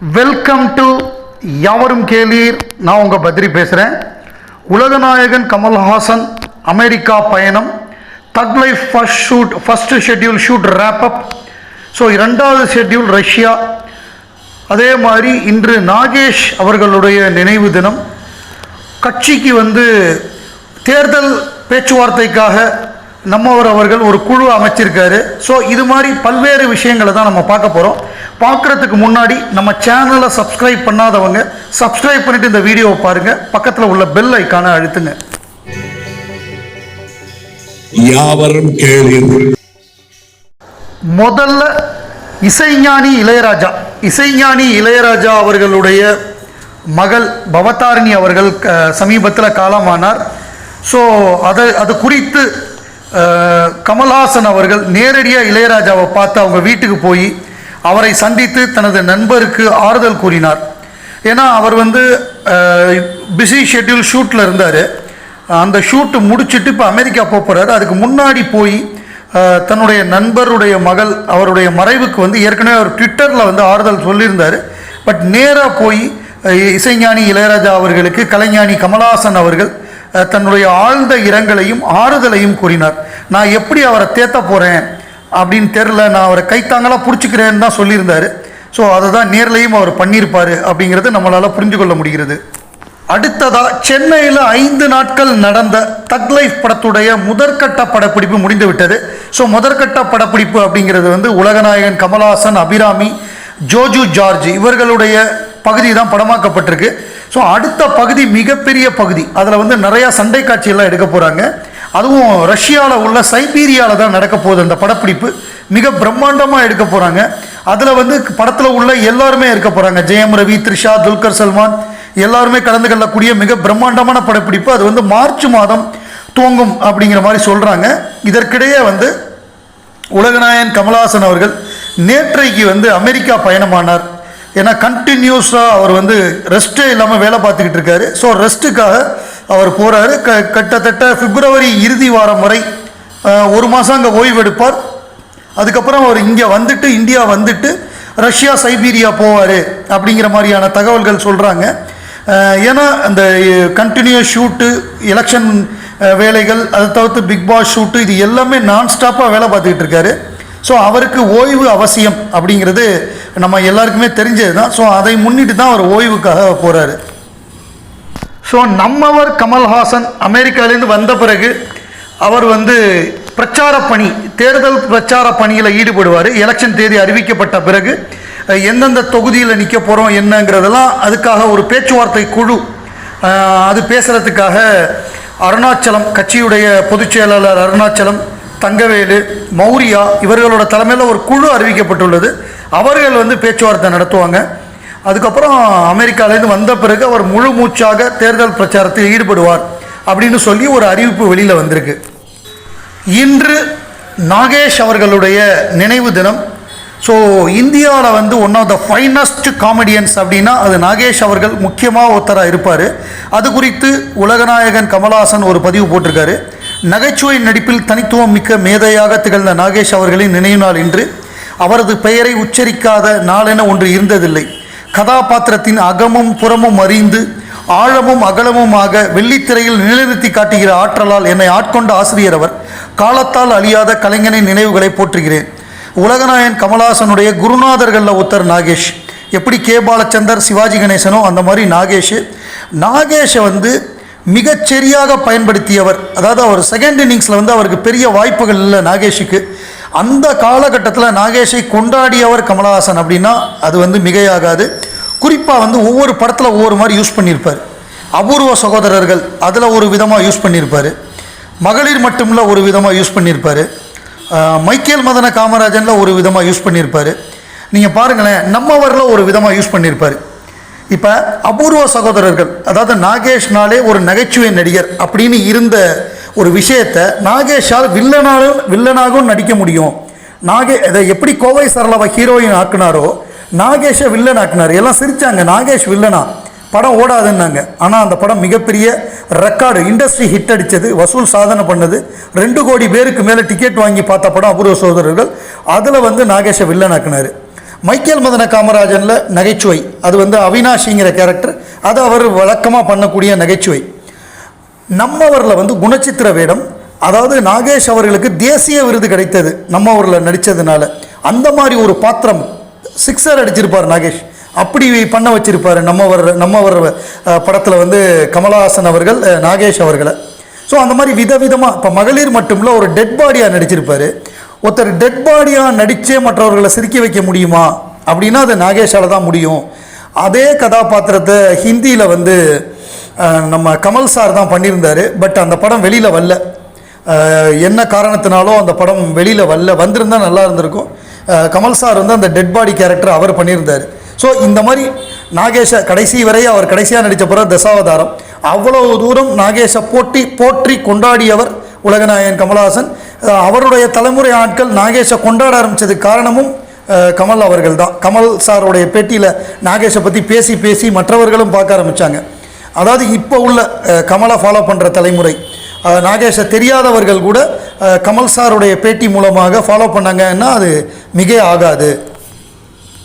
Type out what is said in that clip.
Welcome to யாவரும் கேளீர். நான் உங்கள் பத்ரி பேசுகிறேன் உலகநாயகன் கமல்ஹாசன் அமெரிக்கா பயணம். Thug life first shoot first schedule shoot wrap up so இரண்டாவது ஷெட்யூல் ரஷ்யா. அதே மாதிரி இன்று நாகேஷ் அவர்களுடைய நினைவு தினம். கட்சிக்கு வந்து தேர்தல் பேச்சுவார்த்தைக்காக நம்மவர் அவர்கள் ஒரு குழு அமைச்சிருக்காரு. ஸோ இது மாதிரி பல்வேறு விஷயங்களை தான் நம்ம பார்க்க போகிறோம் பார்க்குறதுக்கு முன்னாடி நம்ம சேனலை சப்ஸ்கிரைப் பண்ணாதவங்க சப்ஸ்கிரைப் பண்ணிட்டு இந்த வீடியோவை பாருங்கள் பக்கத்தில் உள்ள பெல் ஐக்கானை அழுத்துங்க. யாவரும் முதல்ல இசைஞானி இளையராஜா. இசைஞானி இளையராஜா அவர்களுடைய மகள் பவதாரிணி அவர்கள் சமீபத்தில் காலமானார். ஸோ அதை அது குறித்து கமல்ஹாசன் அவர்கள் நேரடியாக இளையராஜாவை பார்த்து அவங்க வீட்டுக்கு போய் அவரை சந்தித்து தனது நண்பருக்கு ஆறுதல் கூறினார். ஏன்னா அவர் வந்து பிஸி ஷெட்யூல் ஷூட்டில் இருந்தார். அந்த ஷூட்டு முடிச்சுட்டு இப்போ அமெரிக்கா போக போகிறாரு அதுக்கு முன்னாடி போய் தன்னுடைய நண்பருடைய மகள் அவருடைய மறைவுக்கு வந்து ஏற்கனவே அவர் ட்விட்டரில் வந்து ஆறுதல் சொல்லியிருந்தார். பட் நேராக போய் இசைஞானி இளையராஜா அவர்களுக்கு கலைஞானி கமலஹாசன் அவர்கள் தன்னுடைய ஆழ்ந்த இரங்கலையும் ஆறுதலையும் கூறினார். நான் எப்படி அவரை தேத்த போகிறேன் அப்படின்னு தெரில நான் அவரை கைத்தாங்களாக பிடிச்சிக்கிறேன்னு தான் சொல்லியிருந்தார். ஸோ அதை தான் நேர்லையும் அவர் பண்ணியிருப்பார் அப்படிங்கிறது நம்மளால் புரிஞ்சு கொள்ள முடிகிறது. அடுத்ததா சென்னையில் ஐந்து நாட்கள் நடந்த தக் லைஃப் படத்துடைய முதற்கட்ட படப்பிடிப்பு முடிந்து விட்டது ஸோ முதற்கட்ட படப்பிடிப்பு அப்படிங்கிறது வந்து உலகநாயகன் கமல்ஹாசன் அபிராமி ஜோஜு ஜார்ஜ் இவர்களுடைய பகுதி தான் படமாக்கப்பட்டிருக்கு. ஸோ அடுத்த பகுதி மிகப்பெரிய பகுதி. அதில் வந்து நிறையா சண்டை காட்சியெல்லாம் எடுக்க போகிறாங்க அதுவும் ரஷ்யாவில் உள்ள சைபீரியாவில் தான் நடக்க போகுது அந்த படப்பிடிப்பு. மிக பிரம்மாண்டமாக எடுக்க போகிறாங்க அதில் வந்து படத்தில் உள்ள எல்லாருமே இருக்க போகிறாங்க ஜெயம் ரவி த்ரிஷா துல்கர் சல்மான். எல்லாருமே கலந்து கொள்ளக்கூடிய மிக பிரம்மாண்டமான படப்பிடிப்பு. அது வந்து மார்ச் மாதம் துவங்கும் அப்படிங்கிற மாதிரி சொல்கிறாங்க இதற்கிடையே வந்து உலகநாயன் கமலஹாசன் அவர்கள் நேற்றைக்கு வந்து அமெரிக்கா பயணமானார். ஏன்னா கண்டினியூஸாக அவர் வந்து ரெஸ்ட்டே இல்லாமல் வேலை பார்த்துக்கிட்டு இருக்காரு. ஸோ ரெஸ்ட்டுக்காக அவர் போகிறாரு க கிட்டத்தட்ட பிப்ரவரி இறுதி வாரம் வரை ஒரு மாதம் அங்கே ஓய்வு எடுப்பார். அதுக்கப்புறம் அவர் இங்கே வந்துட்டு இந்தியா வந்துட்டு ரஷ்யா சைபீரியா போவார் அப்படிங்கிற மாதிரியான தகவல்கள் சொல்கிறாங்க ஏன்னா அந்த கண்டினியூஸ் ஷூட்டு எலெக்ஷன் வேலைகள் அதை தவிர்த்து பிக் பாஸ் ஷூட்டு இது எல்லாமே நான் ஸ்டாப்பாக வேலை பார்த்துக்கிட்டு இருக்காரு. ஸோ அவருக்கு ஓய்வு அவசியம் அப்படிங்கிறது நம்ம எல்லாருக்குமே தெரிஞ்சது தான் ஸோ அதை முன்னிட்டு தான் அவர் ஓய்வுக்காக போகிறாரு ஸோ நம்மவர் கமல்ஹாசன் அமெரிக்காலேருந்து வந்த பிறகு அவர் வந்து பிரச்சார பணி தேர்தல் பிரச்சார பணியில் ஈடுபடுவார். எலெக்ஷன் தேதி அறிவிக்கப்பட்ட பிறகு எந்தெந்த தொகுதியில் நிற்க போகிறோம் என்னங்கிறதெல்லாம் அதுக்காக ஒரு பேச்சுவார்த்தை குழு அது பேசுகிறதுக்காக அருணாச்சலம் கட்சியுடைய பொதுச் செயலாளர் அருணாச்சலம் தங்கவேலு மௌரியா இவர்களோட தலைமையில் ஒரு குழு அறிவிக்கப்பட்டுள்ளது. அவர்கள் வந்து பேச்சுவார்த்தை நடத்துவாங்க. அதுக்கப்புறம் அமெரிக்காலேருந்து வந்த பிறகு அவர் முழு மூச்சாக தேர்தல் பிரச்சாரத்தில் ஈடுபடுவார் அப்படின்னு சொல்லி ஒரு அறிவிப்பு வெளியில் வந்திருக்கு. இன்று நாகேஷ் அவர்களுடைய நினைவு தினம். ஸோ இந்தியாவில் வந்து one of the finest comedians அப்படின்னா அது நாகேஷ் அவர்கள் முக்கியமாக ஒருத்தராக இருப்பார். அது குறித்து உலகநாயகன் கமல்ஹாசன் ஒரு பதிவு போட்டிருக்காரு. நகைச்சுவை நடிப்பில் தனித்துவம் மிக்க மேதையாக திகழ்ந்த நாகேஷ் அவர்களின் நினைவு நாள் இன்று. அவரது பெயரை உச்சரிக்காத நாளென ஒன்று இருந்ததில்லை. கதாபாத்திரத்தின் அகமும் புறமும் அறிந்து ஆழமும் அகலமுமாக வெள்ளித்திரையில் நிலைநிறுத்தி காட்டுகிற ஆற்றலால் என்னை ஆட்கொண்ட ஆசிரியர் அவர் காலத்தால் அழியாத கலைஞனின் நினைவுகளை போற்றுகிறேன். உலகநாயன் கமலாசனுடைய குருநாதர்களில் ஒருத்தர் நாகேஷ். எப்படி கே பாலச்சந்தர் சிவாஜி கணேசனோ அந்த மாதிரி நாகேஷ். நாகேஷை வந்து மிகச்சரியாக பயன்படுத்தியவர். அதாவது அவர் செகண்ட் இன்னிங்ஸில் வந்து அவருக்கு பெரிய வாய்ப்புகள் இல்லை நாகேஷுக்கு. அந்த காலகட்டத்தில் நாகேஷை கொண்டாடியவர் கமலஹாசன் அப்படின்னா அது வந்து மிகையாகாது. குறிப்பாக வந்து ஒவ்வொரு படத்தில் ஒவ்வொரு மாதிரி யூஸ் பண்ணியிருப்பார் அபூர்வ சகோதரர்கள் அதில் ஒரு விதமாக யூஸ் பண்ணியிருப்பார் மகளிர் மட்டுமில்ல ஒரு விதமாக யூஸ் பண்ணியிருப்பார் மைக்கேல் மதன காமராஜனில் ஒரு விதமாக யூஸ் பண்ணியிருப்பார் நீங்கள் பாருங்களேன் நம்மவரில் ஒரு விதமாக யூஸ் பண்ணியிருப்பார் இப்போ அபூர்வ சகோதரர்கள் அதாவது நாகேஷ்னாலே ஒரு நகைச்சுவை நடிகர் அப்படின்னு இருந்த ஒரு விஷயத்தை நாகேஷால் வில்லனாலும் வில்லனாகவும் நடிக்க முடியும். நாகே அதை எப்படி கோவை சரளாவை ஹீரோயின் ஆக்குனாரோ நாகேஷை வில்லன் ஆக்குனார். எல்லாம் சிரிச்சாங்க நாகேஷ் வில்லனா? படம் ஓடாதுன்னாங்க. ஆனால் அந்த படம் மிகப்பெரிய ரெக்கார்டு இண்டஸ்ட்ரி ஹிட் அடித்தது வசூல் சாதனை பண்ணது. ரெண்டு கோடி பேருக்கு மேலே டிக்கெட் வாங்கி பார்த்த படம் அபூர்வ சோதரர்கள் அதில் வந்து நாகேஷை வில்லன் ஆக்குனார். மைக்கேல் மதன காமராஜனில் நகைச்சுவை. அது வந்து அவினாஷிங்கிற கேரக்டர் அது அவர் வழக்கமாக பண்ணக்கூடிய நகைச்சுவை. நம்மவரில் வந்து குணச்சித்திர வேடம் அதாவது நாகேஷ் அவர்களுக்கு தேசிய விருது கிடைத்தது நம்மவரில் நடித்ததுனால அந்த மாதிரி ஒரு பாத்திரம் சிக்ஸர் அடிச்சிருப்பார் நாகேஷ். அப்படி பண்ண வச்சுருப்பார் நம்மவர் நம்மவர் படத்தில் வந்து கமலஹாசன் அவர்கள் நாகேஷ் அவர்களை. ஸோ அந்த மாதிரி விதவிதமாக இப்போ மகளிர் மட்டும் இல்லை ஒரு டெட் பாடியாக நடிச்சிருப்பார். ஒருத்தர் டெட் பாடியாக நடித்தே மற்றவர்களை சிரிக்க வைக்க முடியுமா? அப்படின்னா அது நாகேஷால் தான் முடியும். அதே கதாபாத்திரத்தை ஹிந்தியில் வந்து நம்ம கமல் சார் தான் பண்ணியிருந்தார். பட் அந்த படம் வெளியில் வரல. என்ன காரணத்தினாலும் அந்த படம் வெளியில் வரல. வந்திருந்தால் நல்லா இருந்திருக்கும். கமல் சார் வந்து அந்த டெட் பாடி கேரக்டர் அவர் பண்ணியிருந்தார். ஸோ இந்த மாதிரி நாகேஷை கடைசி வரை அவர் கடைசியாக நடித்த பிறகு தசாவதாரம். அவ்வளவு தூரம் நாகேஷை போட்டி போற்றி கொண்டாடியவர் உலகநாயகன் கமலஹாசன். அவருடைய தலைமுறை ஆட்கள் நாகேஷை கொண்டாட ஆரம்பித்ததுக்கு காரணமும் கமல் அவர்கள் தான் கமல் சாருடைய பேட்டியில் நாகேஷை பற்றி பேசி பேசி மற்றவர்களும் பார்க்க ஆரம்பித்தாங்க அதாவது இப்போ உள்ள கமலை ஃபாலோ பண்ணுற தலைமுறை நாகேஷை தெரியாதவர்கள் கூட கமல் சாருடைய பேட்டி மூலமாக ஃபாலோ பண்ணாங்கன்னா அது மிக ஆகாது.